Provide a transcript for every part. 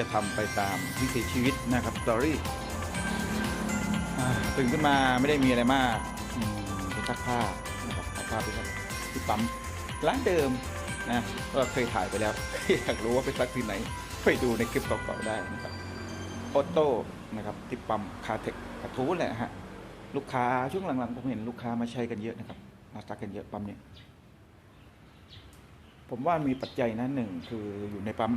จะทำไปตามวิถีชีวิตนะครับสตอรี่ตื่นขึ้นมาไม่ได้มีอะไรมากไปซักผ้านะครับซักผ้าไปซักที่ปั๊มร้านเดิมนะก็เคยถ่ายไปแล้วอยากรู้ว่าไปซักที่ไหน ไปดูในคลิปเก่าๆได้นะครับออโต้นะครับที่ปั๊มคาเทคกระทู้แหละฮะลูกค้าช่วงหลังๆผมเห็นลูกค้ามาใช้กันเยอะนะครับมาซักกันเยอะปั๊มเนี้ยผมว่ามีปัจจัยนะหนึ่งคืออยู่ในปั๊ม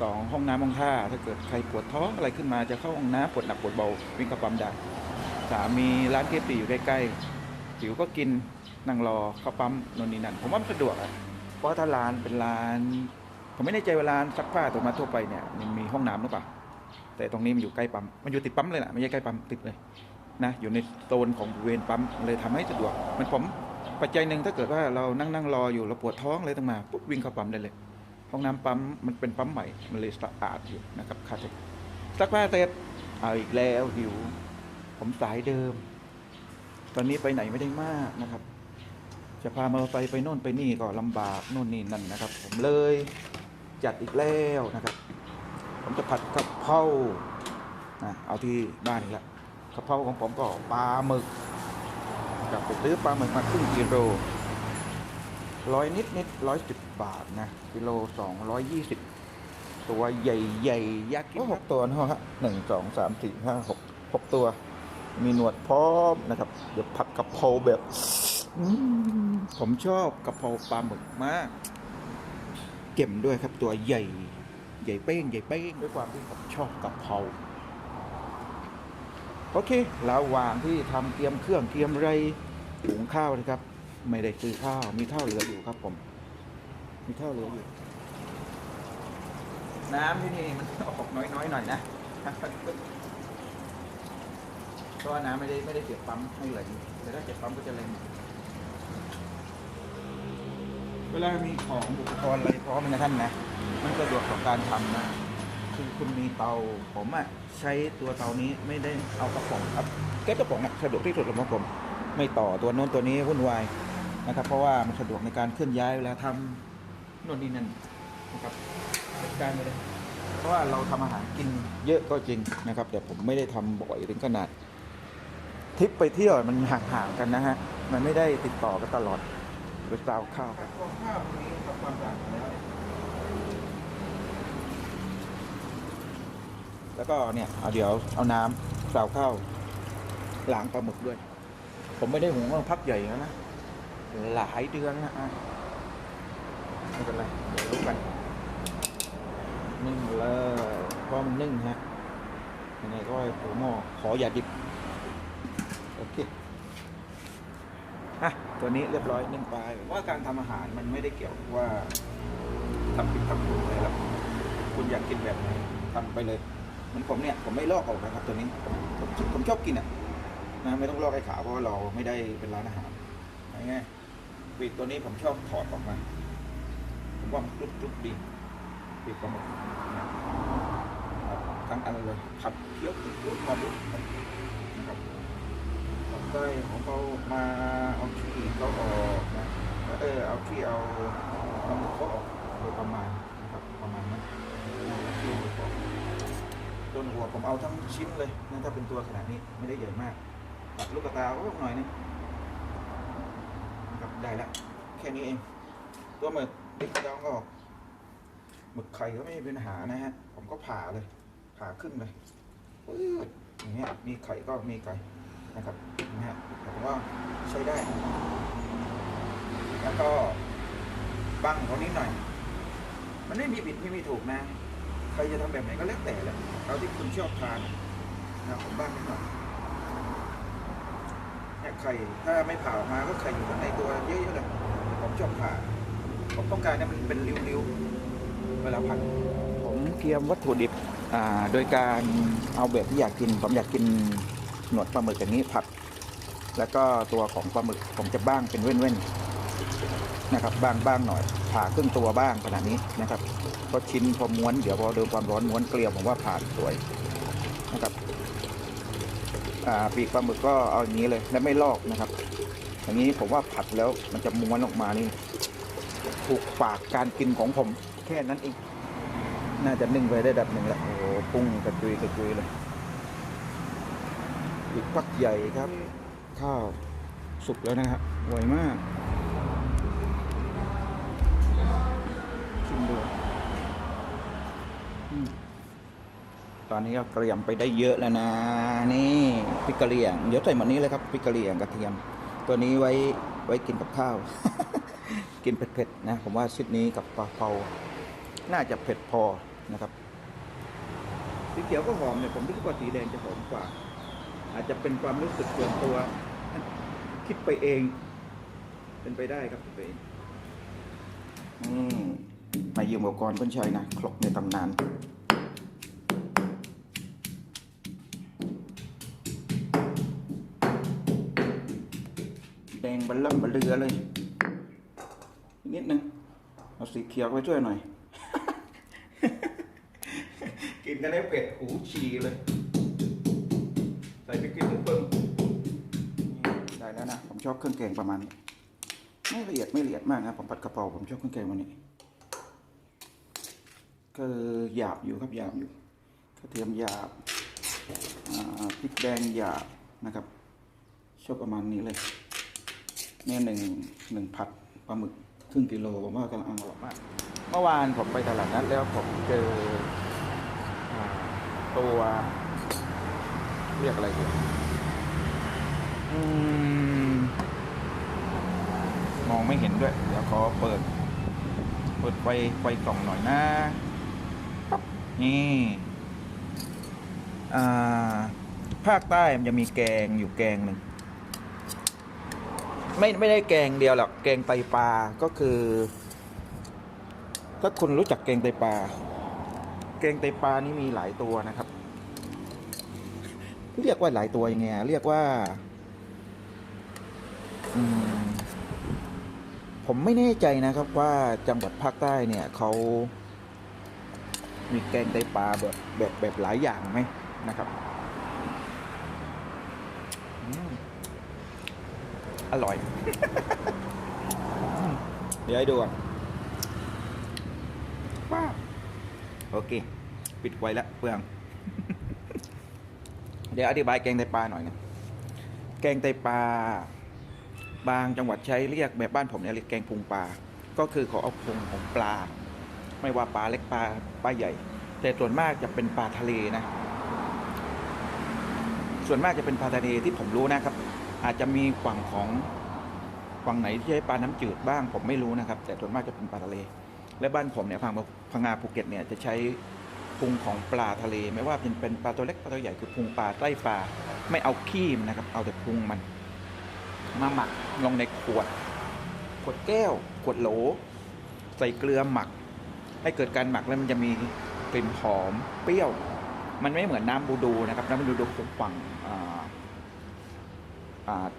สองห้องน้ำห้องท่า ถ้าเกิดใครปวดท้องอะไรขึ้นมาจะเข้าห้องน้ำปวดหนักปวดเบาวิ่งเข้าปั๊มได้สามมีร้านเคฟีอยู่ใกล้ๆผิวก็กินนั่งรอเข้าปั๊มนนนี่นั่นผมว่ามันสะดวกอะเพราะถ้าร้านเป็นร้าน ผมไม่แน่ใจว่าร้านซักผ้าตัวมาทั่วไปเนี่ยมันมีห้องน้ำหรือเปล่าแต่ตรงนี้มันอยู่ใกล้ปั๊มมันอยู่ติดปั๊มเลยนะไม่ใช่ใกล้ปั๊มติดเลยนะอยู่ในโซนของบริเวณปั๊มเลยทำให้สะดวกมันผมปัจจัยหนึ่งถ้าเกิดว่าเรานั่งนั่งรออยู่เราปวดท้องอะไรต่างมาปุ๊บวิ่งเข้าปั๊มได้เลย ห้องน้ำปั๊มมันเป็นปั๊มใหม่ มันเลยสะอาดอยู่นะครับคาเทคสักผ้าเสร็จเอาอีกแล้วหิว ผมสายเดิม ตอนนี้ไปไหนไม่ได้มากนะครับ จะพามอเตอร์ไซค์ไปโน่นไปนี่ก็ลำบากโน่นนี่นั่นนะครับ ผมเลยจัดอีกแล้วนะครับ ผมจะผัดกะเพรานะเอาที่บ้านอีกแหล้วกะเพราของผมก็ปลาหมึกกลับไปซื้อปลาหมึกมาครึ่งกิโล ร้อยนิดนิดร้อยสิบบาทนะกิโลสองร้อยยี่สิบตัวใหญ่ๆยักษ์หกตัวนะฮะหนึ่งสองสามสี่ห้าหกหกตัว มีหนวดพร้อมนะครับ เดี๋ยวผัดกะเพราแบบอืมผมชอบกะเพราปลาหมึกมาก เก็มด้วยครับตัวใหญ่ ใหญ่เป้ง ใหญ่เป้งด้วยความที่ผมชอบกะเพราโอเคระหว่างที่ทำเตรียมเครื่องเตรียมอะไรหุงข้าวนะครับ ไม่ได้ซื้อข้าว มีข้าวเหลืออยู่ครับผม มีข้าวเหลืออยู่ น้ำที่นี่มันออกน้อยๆหน่อยนะเพราะว่าน้ำไม่ได้ไม่ได้เสียบปั๊มให้ไหลแต่ถ้าเสียบปั๊มก็จะแรงเวลามีของอุปกรณ์อะไรพร้อมนะท่านนะ มันสะดวกต่อการทำนะคือคุณมีเตาผมอะใช้ตัวเตานี้ไม่ได้เอากระป๋องครับแก๊สกระป๋องอะสะดวกที่สุดสำหรับผม ไม่ต่อตัวโน้นตัวนี้วุ่นวาย นะครับ เพราะว่ามันสะดวกในการเคลื่อนย้ายเวลาทำโน่นนี่นั่นนะครับจัดการไปเลยเพราะว่าเราทำอาหารกินเยอะก็จริงนะครับ แต่ผมไม่ได้ทำบ่อยถึงขนาดทริปไปเที่ยวมันห่างๆกันนะฮะมันไม่ได้ติดต่อกันตลอดไปซาวข้าวครับข้าวนี้ทำความสะอาดแล้วแล้วก็เนี่ยเอาเดี๋ยวเอาน้ำสาวข้าวล้างปลาหมึกด้วย ผมไม่ได้หุงมาพักใหญ่แล้วนะ หลายเดือนนะอะไม่เป็นไรเดี๋ยวรู้กันนึ่งเลยเพราะมันนึ่งฮะยังไงก็ให้หัวหม้อขออย่าดิบ โอเคอะตัวนี้เรียบร้อยนึ่งไปว่าการทำอาหารมันไม่ได้เกี่ยวว่าทำผิดทำถูกอะไรหรอกคุณอยากกินแบบไหนทำไปเลยมันผมเนี่ยผมไม่ลอกออกนะครับตัวนี้ผมผมชอบกินอะนะไม่ต้องลอกไอ้ขาวเพราะเราไม่ได้เป็นร้านอาหารง่าย ปีกตัวนี้ผมชอบถอดออกมา ผมว่ามันกรุบกรุบดีปีกปลาหมึกทั้งอันเลยผัดเคี้ยวกรุบกรุบมาดูนะครับต่อไปของเขามาเอาขี้เขาออกนะเออเอาขี้เอาปลาหมึกเขาออกโดยประมาณนะครับประมาณนั้นขี้ออกต้นหัวผมเอาทั้งชิ้นเลยนะถ้าเป็นตัวขนาดนี้ไม่ได้ใหญ่มากตัดลูกกระตาก็หน่อยนึง ได้แล้วแค่นี้เอง ตัวหมึกติ๊กดองก็ออกหมึกไข่ก็ไม่มีปัญหานะฮะ ผมก็ผ่าเลย ผ่าครึ่งเลยปึ๊ดอย่างเงี้ยมีไข่ก็มีไก่นะครับนะฮะผมว่าใช้ได้ แล้วก็บังเขานิดหน่อย มันไม่มีผิดไม่มีถูกนะ ใครจะทำแบบไหนก็แล้วแต่แหละเอาที่คุณชอบทานนะผมบ้างนิดหน่อย ไข่ถ้าไม่ผ่าออกมาก็ไข่อยู่ข้างในตัวเยอะๆเลยผมชอบผ่าผมต้องการให้มันเป็นริ้วๆเวลาผัดผมเตรียมวัตถุดิบอ่าโดยการเอาแบบที่อยากกิน ผมอยากกินหนวดปลาหมึกอย่างนี้ผัด แล้วก็ตัวของปลาหมึกผมจะบ้างเป็นเว้นๆนะครับบ้างบ้างหน่อยผ่าครึ่งตัวบ้างขนาดนี้นะครับ ก็ชิ้นพอม้วนเดี๋ยวพอโดนความร้อนม้วนเกลียวผมว่าผ่านสวยนะครับ ปีกปลาหมึกก็เอาอย่างนี้เลยและไม่ลอกนะครับ อย่างนี้ผมว่าผัดแล้วมันจะม้วนออกมานี่ถูกปากการกินของผม แค่นั้นเองน่าจะนึ่งไปได้ดับหนึ่งแล้วโอ้พุ่งกระจุยกระจุยเลยอีกพักใหญ่ครับ ข้าวสุกแล้วนะครับไวมาก ชิมดูอืมต อนนี้ก็เกรียมไปได้เยอะแล้วนะ นี่พริกกะเหรี่ยง เดี๋ยวใส่หมดนี้เลยครับพริกกะเหรี่ยงกระเทียม ตัวนี้ไว้ไว้กินกับข้าว กินเผ็ดๆนะ ผมว่าชุดนี้กับปลาเปาน่าจะเผ็ดพอนะครับสีเขียวก็หอมเนี่ยผมคิดว่าสีแดงจะหอมกว่า อาจจะเป็นความรู้สึกส่วนตัว คิดไปเอง เป็นไปได้ครับคิดไปเองอืมมายืมอุปกรณ์เพื่อนชัยนะครกในตำนาน แดงบัลล่ำบัลเรือเลย นิดนึงเอาสีเขียวไว้ช่วยหน่อย กินกันได้เป็ดหูฉี่เลย ใส่พริกขี้หนูเพิ่มได้แล้วนะ ผมชอบเครื่องแกงประมาณนี้ ไม่ละเอียดไม่ละเอียดมากนะ ผมผัดกระเพราผมชอบเครื่องแกงวันนี้ ก็หยาบอยู่ครับหยาบอยู่กระเทียมหยาบอ่าพริกแดงหยาบนะครับชอบประมาณนี้เลย เนี่ยหนึ่งหนึ่งผัดปลาหมึกครึ่งกิโลผมว่ากำลังอร่อยมากเมื่อวานผมไปตลาดนัดแล้วผมเจอตัวเรียกอะไรดีอืมมองไม่เห็นด้วย เดี๋ยวขอเปิด เปิดไฟไฟส่องหน่อยนะนี่อ่าภาคใต้มันจะมีแกงอยู่แกงหนึ่ง ไม่ไม่ได้แกงเดียวหรอกแกงไตปลาก็คือ ถ้าคุณรู้จักแกงไตปลาแกงไตปลานี่มีหลายตัวนะครับ เรียกว่าหลายตัวยังไงเรียกว่าผมไม่แน่ใจนะครับว่าจังหวัดภาคใต้เนี่ยเขามีแกงไตปลาแบบแบบแบบหลายอย่างไหมนะครับอืม อร่อย เดี๋ยวให้ดูก่อนว้าวโอเค ปิดไว้แล้วเปลือง เดี๋ยวอธิบายแกงไตปลาหน่อยนะแกงไตปลาบางจังหวัดใช้เรียกแบบบ้านผมเนี่ยเรียกแกงพุงปลา ก็คือเขาเอาพุงของปลา ไม่ว่าปลาเล็กปลาปลาใหญ่ แต่ส่วนมากจะเป็นปลาทะเลนะ ส่วนมากจะเป็นปลาทะเลที่ผมรู้นะครับ อาจจะมีฝั่งของฝั่งไหนที่ใช้ปลาน้ำจืดบ้างผมไม่รู้นะครับ แต่ส่วนมากจะเป็นปลาทะเล และบ้านผมเนี่ยพังพังงาภูเก็ตเนี่ยจะใช้พุงของปลาทะเล ไม่ว่าเป็นเป็นปลาตัวเล็กปลาตัวใหญ่คือพุงปลาไส้ปลาไม่เอาขี้มันนะครับ เอาแต่พุงมัน มาหมักลงในขวด ขวดแก้ว ขวดโหล ใส่เกลือหมัก ให้เกิดการหมักแล้วมันจะมีกลิ่นหอมเปรี้ยว มันไม่เหมือนน้ำบูดูนะครับน้ำบูดูฝั่งอ่า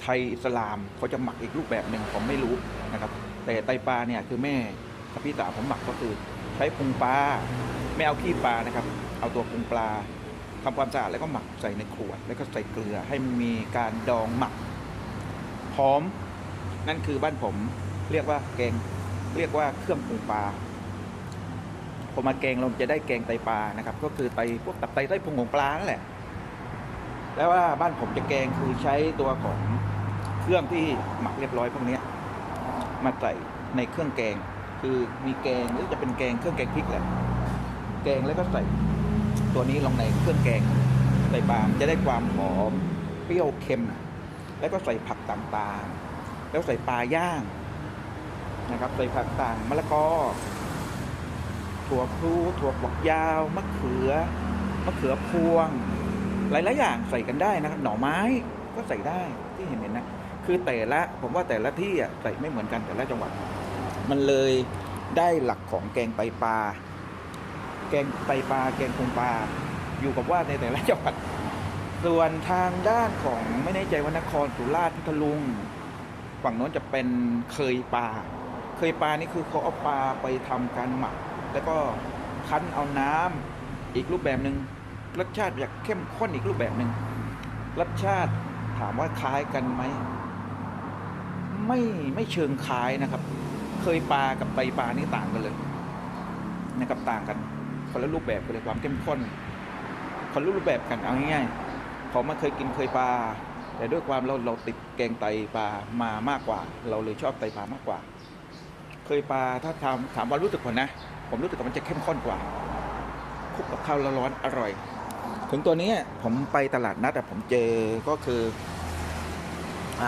ไทยอิสลามเขาจะหมักอีกรูปแบบหนึ่งผมไม่รู้นะครับ แต่ไตปลาเนี่ยคือแม่กับพี่สาวผมหมักก็คือ ใช้พุงปลาไม่เอาขี้ปลานะครับ เอาตัวพุงปลาทำความสะอาดแล้วก็หมักใส่ในขวด แล้วก็ใส่เกลือให้มีการดองหมักหอม นั่นคือบ้านผมเรียกว่าแกงเรียกว่าเครื่องปรุงปลาพอมาแกงเราจะได้แกงไตปลานะครับ ก็คือไตพวกตับไตไส้พุงของปลานั่นแหละ แล้วว่าบ้านผมจะแกงคือใช้ตัวของเครื่องที่หมักเรียบร้อยพวกนี้มาใส่ในเครื่องแกง คือมีแกงหรือจะเป็นแกงเครื่องแกงพริกแหละแกงแล้วก็ใส่ตัวนี้ลงในเครื่องแกงไตปลามจะได้ความหอมเปรี้ยวเค็ม แล้วก็ใส่ผักต่างๆ แล้วใส่ปลาย่างนะครับใส่ผักต่างมะละกอถั่วพลูถั่วฝักยาวมะเขือมะเขือพวง หลายๆอย่างใส่กันได้นะครับ หน่อไม้ก็ใส่ได้ที่เห็นเห็นนะ คือแต่ละผมว่าแต่ละที่อะใส่ไม่เหมือนกันแต่ละจังหวัด มันเลยได้หลักของแกงไตปลา แกงไตปลา แกงคงปลา อยู่กับว่าในแต่ละจังหวัด ส่วนทางด้านของไม่แน่ใจว่านครสุราษฎร์พัทลุงฝั่งโน้นจะเป็นเคยปลา เคยปลานี่คือเขาเอาปลาไปทำการหมัก แล้วก็คั้นเอาน้ำอีกรูปแบบหนึ่ง รสชาติอยากเข้มข้นอีกรูปแบบหนึ่งรสชาติถามว่าคล้ายกันไหมไม่ไม่เชิงคล้ายนะครับ เคยปลากับไตปลานี่ต่างกันเลยนะครับต่างกันคนละรูปแบบกันเลยความเข้มข้นคนละรูปแบบกันเอาง่ายๆผมมาเคยกินเคยปลาแต่ด้วยความเราเราติดแกงไตปลามามากกว่า เราเลยชอบไตปลามากกว่า เคยปลาถ้าถามถามว่ารู้สึกผลนะ ผมรู้สึกว่ามันจะเข้มข้นกว่าคลุกกับข้าวร้อนอร่อย ถึงตัวนี้ผมไปตลาดนัดอะผมเจอก็คืออ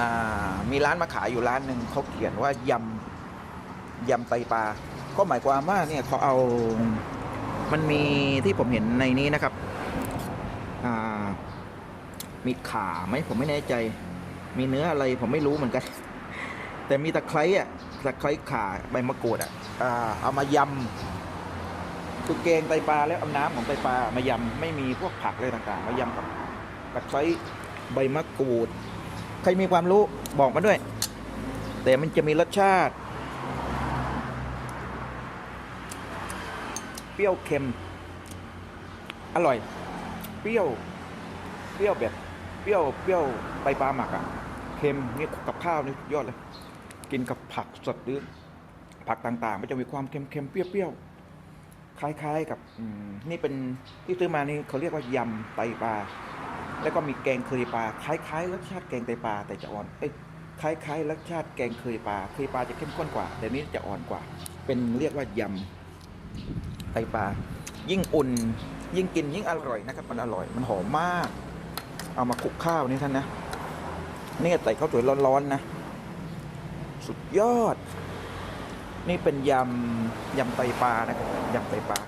มีร้านมาขายอยู่ร้านหนึ่งเขาเขียนว่ายำยำไตปลาก็หมายความว่าเนี่ยเขาเอามันมีที่ผมเห็นในนี้นะครับมีขาไหมผมไม่แน่ใจ มีเนื้ออะไรผมไม่รู้เหมือนกัน แต่มีตะไคร้อะตะไคร้ขาใบมะกรูดอะอ่าเอามายำ คือแกงไตปลาแล้วเอาน้ำของไตปลามายำไม่มีพวกผักอะไรต่างๆ มายำกับตะไคร้ใบมะกรูด ใครมีความรู้บอกมาด้วย แต่มันจะมีรสชาติ เปรี้ยวเค็ม อร่อย เปรี้ยว เปรี้ยวแบบเปรี้ยวเปรี้ยวไตปลาหมักอะเค็มนี่กับข้าวนี่ยอดเลย กินกับผักสดหรือผักต่างๆ มันจะมีความเค็มๆเปรี้ยวๆ คล้ายๆกับนี่เป็นที่ซื้อมานี่เขาเรียกว่ายำไตปลา แล้วก็มีแกงเคยปลาคล้ายๆรสชาติแกงไตปลาแต่จะอ่อนเอ้ยคล้ายๆรสชาติแกงเคยปลาเคยปลาจะเข้มข้นกว่า แต่นี้จะอ่อนกว่า เป็นเรียกว่ายำไตปลา ยิ่งอุ่น ยิ่งกินยิ่งอร่อยนะครับมันอร่อยมันหอมมาก เอามาคลุกข้าวนี่ท่านนะเนี่ยใส่ข้าวสวยร้อนๆนะ สุดยอด นี่เป็นยำยำไตปลานะครับยำไตปลา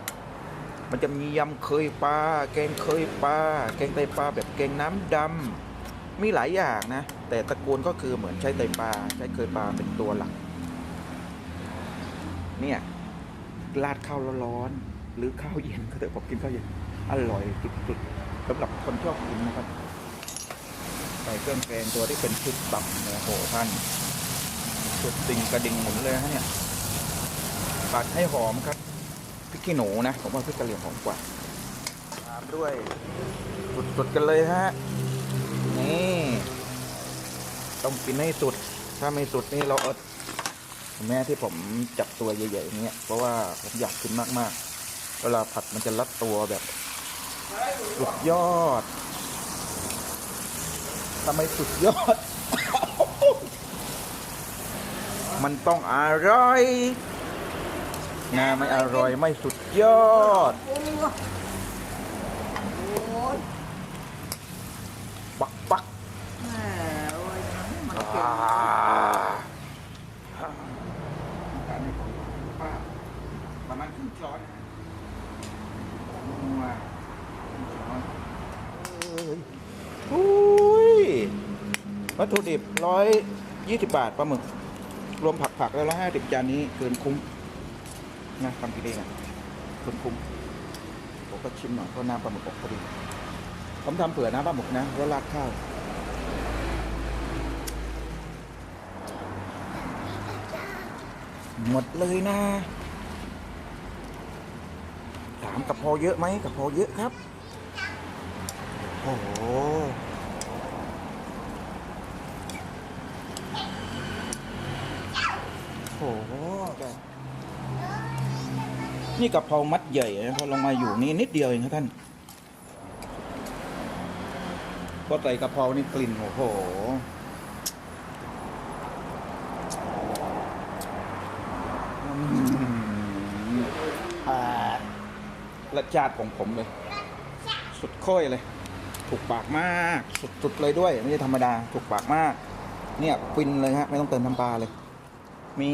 มันจะมียำเคยปลาแกงเคยปลาแกงไตปลาแบบแกงน้ำดำมีหลายอย่างนะ แต่ตระกูลก็คือเหมือนใช้ไตปลาใช้เคยปลาเป็นตัวหลัก เนี่ยราดข้าวร้อนหรือข้าวเย็นก็เถอะผมกินข้าวเย็นอร่อยสุดๆสำหรับคนชอบกินนะครับใส่เครื่องแกงตัวที่เป็นพริกตับเนี่ยโอ้โหท่านสุดติงกระดิ่งหมุนเลยฮะเนี่ย ปัดให้หอมครับพริกขี้หนูนะผมว่าพริกกะเหรี่ยงหอมกว่าตามด้วยสุดๆกันเลยฮะนี่ต้องกินให้สุด ถ้าไม่สุดนี่เราเอาแม่ที่ผมจับตัวใหญ่ๆอย่างเงี้ยเพราะว่าผมอยากกินมากๆ เวลาผัดมันจะรัดตัวแบบสุดยอดทำไมสุดยอด มันต้องอร่อย งาไม่อร่อยไม่สุดยอด ปักปักอ่าห้ผมป้าประมาณครึ่งช้อนนะนัวครึ่งช้อนเอ้ยอุ้ยวัตถุดิบร้อยยี่สิบบาทปลาหมึก รวมผักผักแล้วร้อยห้าสิบจานนี้เกินคุ้ม นะทำกินเองอะเกินคุ้มผมก็ชิมหน่อยเพราะน้ำปลาหมึกออกพอดีผมทำเผื่อน้ำปลาหมึกนะแล้วราดข้าวหมดเลยนะถามกับพอเยอะไหมกับพอเยอะครับโอ้โหโอ้โห นี่กะเพรามัดใหญ่นะพอลงมาอยู่นี่นิดเดียวเองครับท่านพอใส่กะเพรานี่กลิ่นโอ้โหอืมอ่ารสชาติของผมเลย สุดค่อยเลย ถูกปากมาก สุดๆเลยด้วย ไม่ใช่ธรรมดา ถูกปากมาก เนี่ยฟินเลยฮะ ไม่ต้องเติมน้ำปลาเลย มี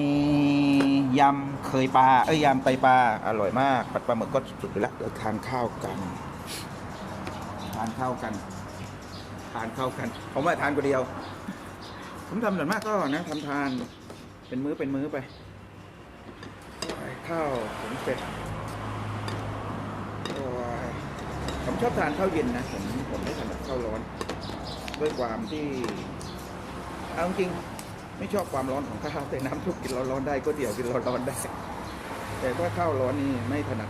ยำเคยปลาเอ้ยยำไตปลาอร่อยมากปัดปลาหมึกก็สุดอยู่แล้วเดี๋ยวทานข้าวกันทานข้าวกันทานข้าวกันผมว่าทานคนเดียว ผมทำส่วนมากก็นะทำทานเป็นมื้อเป็นมื้อไปข้าวผมเสร็จผมชอบทานข้าวเย็นนะผมผมไม่ถนัดข้าวร้อน ด้วยความที่เอาจริง ไม่ชอบความร้อนของข้าวแต่น้ำทุกกินร้อนๆได้ก็เดี๋ยวกินร้อนๆได้ แต่ว่าข้าวร้อนนี่ไม่ถนัด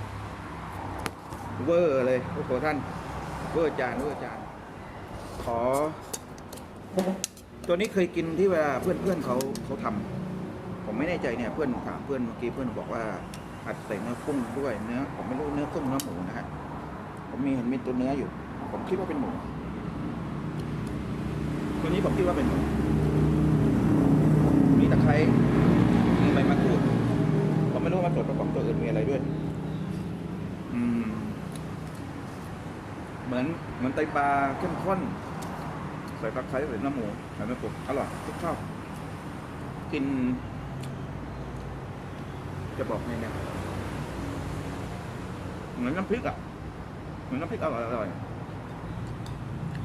เวอร์เลยโอ้โหท่านเวอร์จานเวอร์จาน ขอ ตัวนี้เคยกินที่เวลาเพื่อนเพื่อนๆเขาเขาทำผมไม่แน่ใจเนี่ยเพื่อนถามเพื่อนเมื่อกี้เพื่อนบอกว่าผัดใส่เนื้อกุ้งด้วยเนื้อผมไม่รู้เนื้อกุ้งเนื้อหมูนะฮะผมมีเห็นมีตัวเนื้ออยู่ ผมคิดว่าเป็นหมูตัวนี้ผมคิดว่าเป็นหมู มีตะไคร้มีใบมะกรูดผมไม่รู้ว่าส่วนประกอบตัวอื่นมีอะไรด้วย อืม เหมือนเหมือนไตปลาเข้มข้นใส่ตะไคร้ใส่น้ำหมูใส่น้ำกบอร่อยทุกชอบกิน จะบอกไงเนี่ยเหมือนน้ำพริกอะเหมือนน้ำพริกอร่อยอร่อย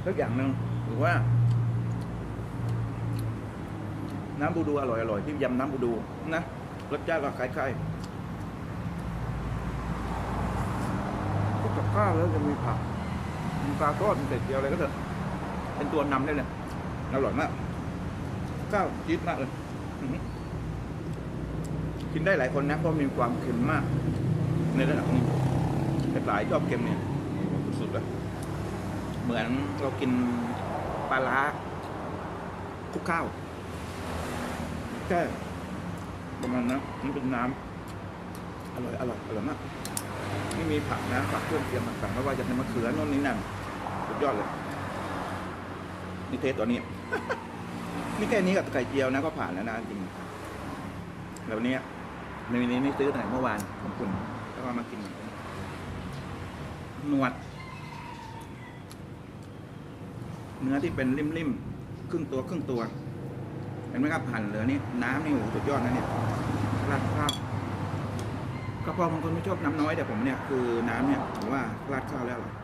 สักอย่างหนึ่งหรือว่า น้ำบูดูอร่อยอร่อยที่ยำน้ำบูดูนะรสชาติก็คล้ายๆพวกกับข้าวแล้วจะมีผักมีปลาทอดมีเศษเดียวอะไรก็เถอะเป็นตัวนำได้เลยอร่อยมากข้าวจี๊ดมากเลยกินได้หลายคนนะเพราะมีความเค็มมาก ในระดับนี้แต่หลายชอบเค็มเนี่ยสุดๆเลยเหมือนเรากินปลาล้าคุกข้าว แค่ประมาณนั้นมันเป็นน้ำอร่อยอร่อยอร่อยมากไม่มีผักนะผักเครื่องเคียงต่างๆไม่ว่าจะเป็นมะเขือโน่นนี่นั่นสุดยอดเลยนี่เทสตัวนี้ นี่แค่นี้กับไข่เจียวนะก็ผ่านแล้วนะจริงแล้วเนี้ยในนี้นี่ซื้อตั้งแต่เมื่อวานของคุณแล้วก็มากินหนวด เนื้อที่เป็นริมๆครึ่งตัวครึ่งตัว เห็นไหมครับหั่นเหลือนี่น้ำนี่โอ้สุดยอดนะเนี่ยราดข้าวกระเพราบางคนไม่ชอบน้ำน้อยแต่ผมเนี่ยคือน้ำเนี่ยผมว่าราดข้าวแล้วอร่อย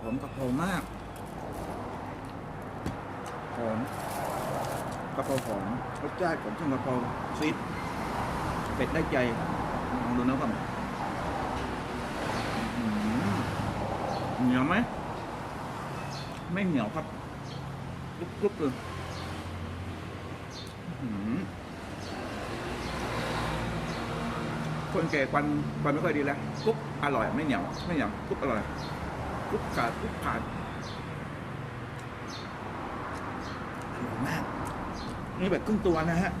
หอมกระเพรามากหอมกระเพราหอมรสชาติของเครื่องกระเพราซีดเผ็ดได้ใจลองดูนะครับเหนียวไหมไม่เหนียวครับ กรุบๆเลยคนแก่ควันควันไม่ค่อยดีแล้วกุ๊บอร่อยไม่เหนียวไม่เหนียวกุ๊บอร่อยกุ๊บขาดกุ๊บขาดอร่อยมาก นี่แบบครึ่งตัวนะฮะ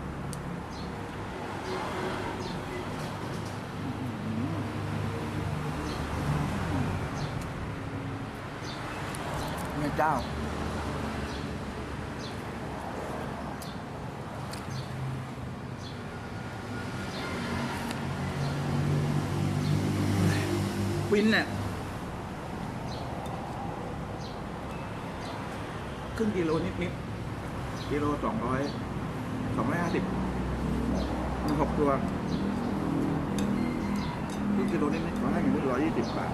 เจ้า ฟินเนี่ยครึ่งกิโลนิดนิดๆกิโลสองร้อยสองร้อยห้าสิบมันหกตัวครึ่งกิโลนิดนิดๆขอให้อยู่ที่ร้อยยี่สิบบาท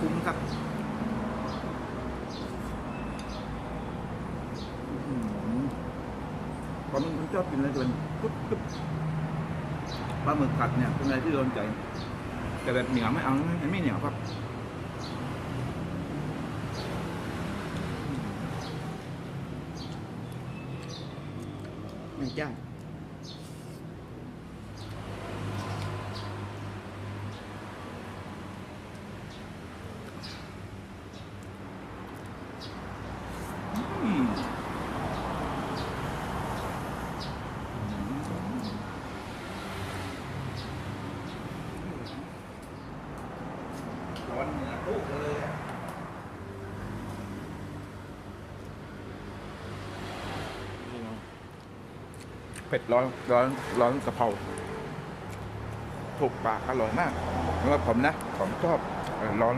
คุ้มครับอื้อหือผมเป็นชอบกินอะไรเป็นกุ๊บกุ๊บปลาหมึกผัดเนี่ยเป็นอะไรที่โดนใจ แต่แบบเหนียวไม่เอานไม่เหนียวครับไม่จ้าอืม ร้อนเหนือปุ๊บเลยอะเผ็ดร้อนร้อนร้อนกะเพราถูกปากอร่อยมากสำหรับผมนะผมชอบเอ่อร้อน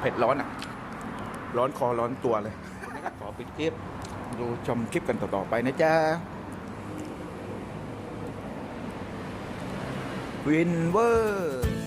เผ็ดร้อนอะ ร้อนคอร้อนตัวเลย ขอปิดคลิป ดูชมคลิปกันต่อ ๆ ไปนะจ๊ะ วินเวอร์